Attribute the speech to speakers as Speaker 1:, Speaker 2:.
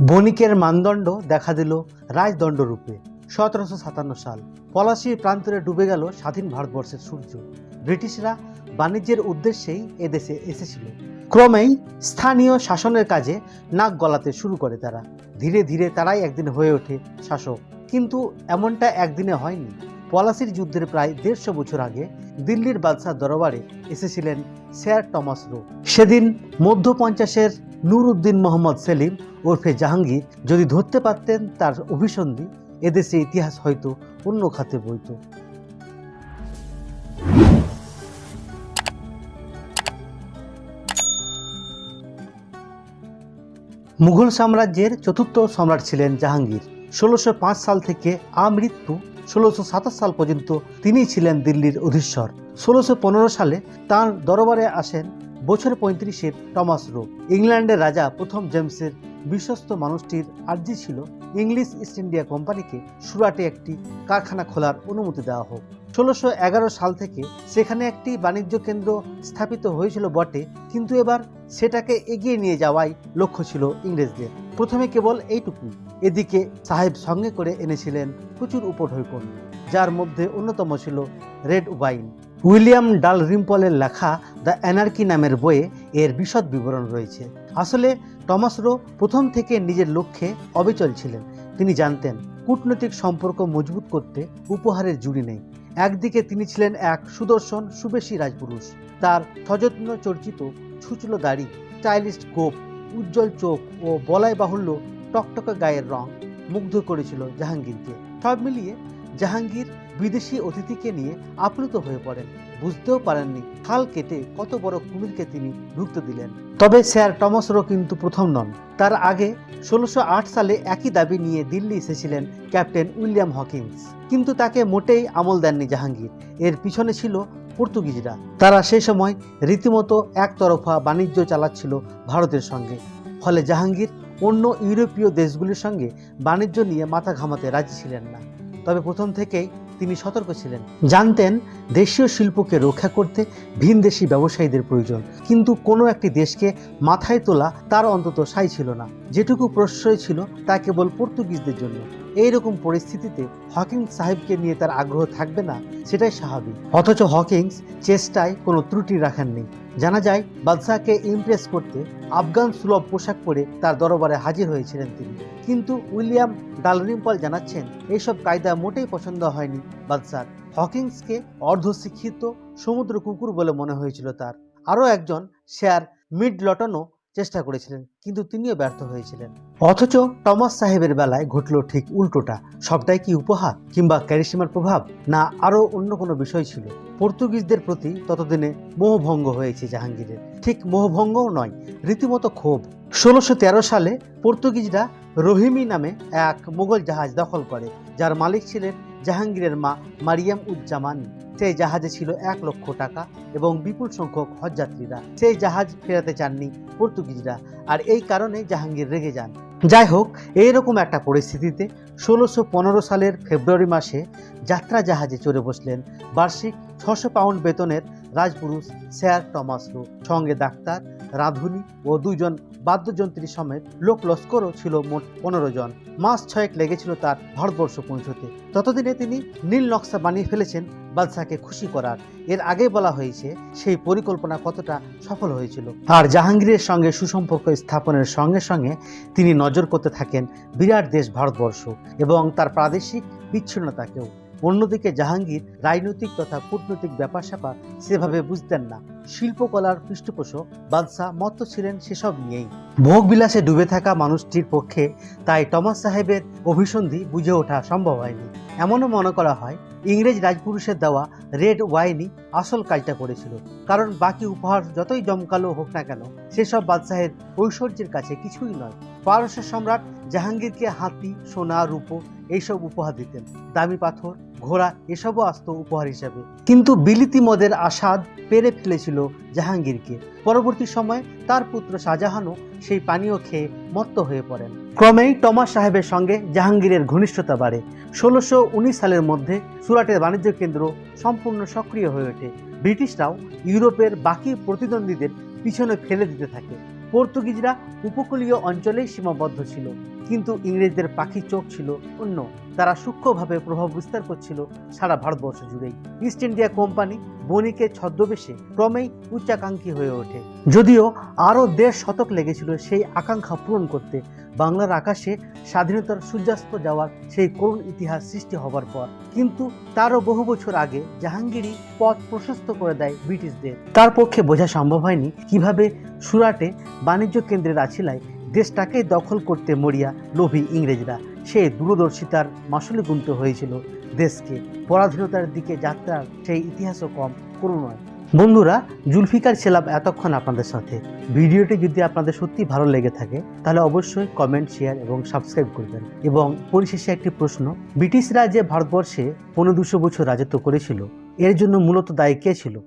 Speaker 1: বণিকের মানদণ্ড দেখা দিল রাজদণ্ড রূপে সতেরোশো সাতান্ন সাল পলাশির প্রান্তরে ডুবে গেল স্বাধীন ভারতবর্ষের সূর্য। ব্রিটিশরা বাণিজ্যের উদ্দেশ্যেই এদেশে এসেছিল। ক্রমেই স্থানীয় শাসনের কাজে নাক গলাতে শুরু করে তারা। ধীরে ধীরে তারাই একদিন হয়ে ওঠে শাসক। কিন্তু এমনটা একদিনে হয়নি। পলাশির যুদ্ধের প্রায় দেড়শো বছর আগে দিল্লির বাদশাহ দরবারে এসেছিলেন স্যার টমাস রো। সেদিন মধ্য পঞ্চাশের নূর উদ্দিন মোহাম্মদ সেলিম ওরফে জাহাঙ্গীর যদি ধরতে পারতেন তার অভিসন্ধি, এদেশে ইতিহাস হয়তো অন্য খাতে বইত। মুঘল সাম্রাজ্যের চতুর্থ সম্রাট ছিলেন জাহাঙ্গীর। ষোলোশো সাল থেকে আমৃত্যু ষোলোশো সাতাশ সাল পর্যন্ত তিনি ছিলেন দিল্লির অধীশ্বর। ষোলোশো পনেরো সালে তার দরবারে আসেন বছর পঁয়ত্রিশের টমাস রো। ইংল্যান্ডের রাজা প্রথম জেমসের বিশ্বস্ত মানুষটির আর্জি ছিল ইংলিশ ইস্ট ইন্ডিয়া কোম্পানিকে সুরাটে একটি কারখানা খোলার অনুমতি দেওয়া হোক। ষোলোশো সাল থেকে সেখানে একটি বাণিজ্য কেন্দ্র স্থাপিত হয়েছিল বটে, কিন্তু এবার সেটাকে এগিয়ে নিয়ে যাওয়াই লক্ষ্য ছিল ইংরেজদের। প্রথমে কেবল এইটুকু এদিকে সাহেব সঙ্গে করে এনেছিলেন প্রচুর উপঢৈকন, যার মধ্যে অন্যতম ছিল রেড ওয়াইন। উইলিয়াম ডাল রিম্পলের লেখা দ্য অ্যানার্কি নামের বইয়ে এর বিশদ বিবরণ রয়েছে। আসলে টমাস রো প্রথম থেকে নিজের লক্ষ্যে অবিচল ছিলেন। তিনি জানতেন, কূটনৈতিক সম্পর্ক মজবুত করতে উপহারের জুড়ি নেই। একদিকে তিনি ছিলেন এক সুদর্শন সুবেশী রাজপুরুষ। তার সযত্ন চর্চিত ছুচলো দাড়ি, স্টাইলিস্ট গোপ, উজ্জ্বল চোখ ও বলায় বাহুল্য টকটকে গায়ের রং মুগ্ধ করেছিল জাহাঙ্গীরকে। সব মিলিয়ে জাহাঙ্গীর বিদেশি অতিথিকে নিয়ে আপ্লুত হয়ে পড়েন। বুঝতেও পারেননি খাল কেটে কত বড় কুমিরকে তিনি ঢুকতে দিলেন। তবে স্যার টমাস রো কিন্তু প্রথম নন। তার আগে ষোলোশো সালে একই দাবি নিয়ে দিল্লি এসেছিলেন ক্যাপ্টেন উইলিয়াম হকিন্স কিন্তু তাকে মোটেই আমল দেননি জাহাঙ্গীর। এর পিছনে ছিল পর্তুগিজরা। তারা সেই সময় রীতিমতো একতরফা বাণিজ্য চালাচ্ছিল ভারতের সঙ্গে। ফলে জাহাঙ্গীর অন্য ইউরোপীয় দেশগুলির সঙ্গে বাণিজ্য নিয়ে মাথা ঘামাতে রাজি ছিলেন না। তবে প্রথম থেকেই তিনি সতর্ক ছিলেন। জানতেন দেশীয় শিল্পকে রক্ষা করতে ভিনদেশি ব্যবসায়ীদের প্রয়োজন। কিন্তু কোনো একটি দেশকে মাথায় তোলা তার অন্তত সাই ছিল না। যেটুকু প্রশ্রয় ছিল তা কেবল পর্তুগিজদের জন্য। এইরকম পরিস্থিতিতে হকিংস সাহেবকে নিয়ে তার আগ্রহ থাকবে না, সেটাই স্বাভাবিক। অথচ হকিংস চেষ্টায় কোনো ত্রুটি রাখেননি জানা যায়, বাদশাহকে ইমপ্রেস করতে আফগান সুলভ পোশাক পরে তার দরবারে হাজির হয়েছিলেন তিনি। কিন্তু উইলিয়াম ডালরিম্পল জানাচ্ছেন, এইসব কায়দা মোটেই পছন্দ হয়নি। বাদশার হকিংসকে অর্ধশিক্ষিত সমুদ্র কুকুর বলে মনে হয়েছিল তার। আরও একজন শেয়ার মিড লটনও চেষ্টা করেছিলেন, কিন্তু তিনিও ব্যর্থ হয়েছিলেন। অথচ টমাস সাহেবের বেলায় ঘটল ঠিক উল্টোটা। সবটাই কি উপহার কিংবা ক্যারিসিমার প্রভাব, না আরও অন্য কোনো বিষয় ছিল? পর্তুগিজদের প্রতি ততদিনে মোহভঙ্গ হয়েছে জাহাঙ্গীরের। ঠিক মোহভঙ্গও নয়, রীতিমতো ক্ষোভ। ষোলোশো তেরো সালে পর্তুগিজরা রহিমি নামে এক মোগল জাহাজ দখল করে, যার মালিক ছিলেন জাহাঙ্গীরের মা মারিয়াম উজ্জামান সেই জাহাজে ছিল এক লক্ষ টাকা এবং বিপুল সংখ্যক হজযাত্রীরা। সেই জাহাজ ফেরাতে চাননি পর্তুগিজরা। আর এই কারণে জাহাঙ্গীর রেগে যান। যাই হোক, এইরকম একটা পরিস্থিতিতে ষোলোশো পনেরো সালের ফেব্রুয়ারি মাসে যাত্রা জাহাজে চড়ে বসলেন। বার্ষিক ছশো পাউন্ড বেতনের রাজপুরুষ স্যার টমাস রো সঙ্গে ডাক্তার, রাঁধুনি ও দুজন বাদ্যযন্ত্রী সমেত লোক লস্করও ছিল মোট পনেরো জন। মাস ছয়েক লেগেছিল তার ভারতবর্ষ পৌঁছতে। ততদিনে তিনি নীল নকশা বানিয়ে ফেলেছেন বাদশাকে খুশি করার। এর আগে বলা হয়েছে সেই পরিকল্পনা কতটা সফল হয়েছিল। আর জাহাঙ্গীরের সঙ্গে সুসম্পর্ক স্থাপনের সঙ্গে সঙ্গে তিনি নজর করতে থাকেন বিরাট দেশ ভারতবর্ষ এবং তার প্রাদেশিক বিচ্ছিন্নতাকেও। অন্যদিকে জাহাঙ্গীর রাজনৈতিক তথা কূটনৈতিক ব্যাপার স্যাপার সেভাবে বুঝতেন না। শিল্পকলার পৃষ্ঠপোষক বাদশাহ মত্ত ছিলেন সেসব নিয়েই। ভোগ বিলাসে ডুবে থাকা মানুষটির পক্ষে তাই টমাস সাহেবের অভিসন্ধি বুঝে ওঠা সম্ভব হয়নি। এমনও মনে করা হয়, ইংরেজ রাজপুরুষের দেওয়া রেড ওয়াইনই আসল কাজটা করেছিল। কারণ বাকি উপহার যতই জমকালো হোক না কেন, সেসব বাদশাহের ঐশ্বর্যের কাছে কিছুই নয়। পারস্য সম্রাট জাহাঙ্গীরকে হাতি, সোনা, রূপো এইসব উপহার দিতেন। দামি পাথর, ঘোড়া এসবও আসতো উপহার হিসাবে। কিন্তু বিলিতি মদের আসাদ পেরে ফেলেছিল জাহাঙ্গীরকে। পরবর্তী সময় তার পুত্র শাহজাহানও সেই পানীয় খেয়ে মত্ত হয়ে পড়েন। ক্রমেই টমাস সাহেবের সঙ্গে জাহাঙ্গীরের ঘনিষ্ঠতা বাড়ে। ষোলোশো সালের মধ্যে সুরাটের বাণিজ্য কেন্দ্র সম্পূর্ণ সক্রিয় হয়ে ওঠে। ব্রিটিশরাও ইউরোপের বাকি প্রতিদ্বন্দ্বীদের পিছনে ফেলে দিতে থাকে। পর্তুগিজরা উপকূলীয় অঞ্চলেই সীমাবদ্ধ ছিল। কিন্তু ইংরেজদের পাখি চোখ ছিল অন্য। তারা সূক্ষ্মভাবে প্রভাব বিস্তার করছিল সারা ভারতবর্ষ জুড়েই। ইস্ট ইন্ডিয়া কোম্পানি বণিকের ছদ্মবেশে ক্রমেই উচ্চাকাঙ্ক্ষী হয়ে ওঠে। যদিও আরও দেড় শতক লেগেছিল সেই আকাঙ্ক্ষা পূরণ করতে, বাংলার আকাশে স্বাধীনতার সূর্যাস্ত যাওয়ার সেই করুণ ইতিহাস সৃষ্টি হবার পর। কিন্তু তারও বহু বছর আগে জাহাঙ্গীরই পথ প্রশস্ত করে দেয় ব্রিটিশদের। তার পক্ষে বোঝা সম্ভব হয়নি কীভাবে সুরাটে বাণিজ্য কেন্দ্রের আছিলায় দেশটাকে দখল করতে মরিয়া লোভী ইংরেজরা। সে দূরদর্শিতার মাসুলি গুনতে হয়েছিল। দেশকে পরাধীনতার দিকে যাত্রার সেই ইতিহাসও কম, করুণ নয়। বন্ধুরা, জুলফিকার ছিলাম এতক্ষণ আপনাদের সাথে। ভিডিওটি যদি আপনাদের সত্যি ভালো লেগে থাকে, তাহলে অবশ্যই কমেন্ট, শেয়ার এবং সাবস্ক্রাইব করবেন। এবং পরিশেষে একটি প্রশ্ন ব্রিটিশরা যে ভারতবর্ষে পনেরো দুশো বছর রাজত্ব করেছিল। এর জন্য মূলত দায়ী কে ছিল?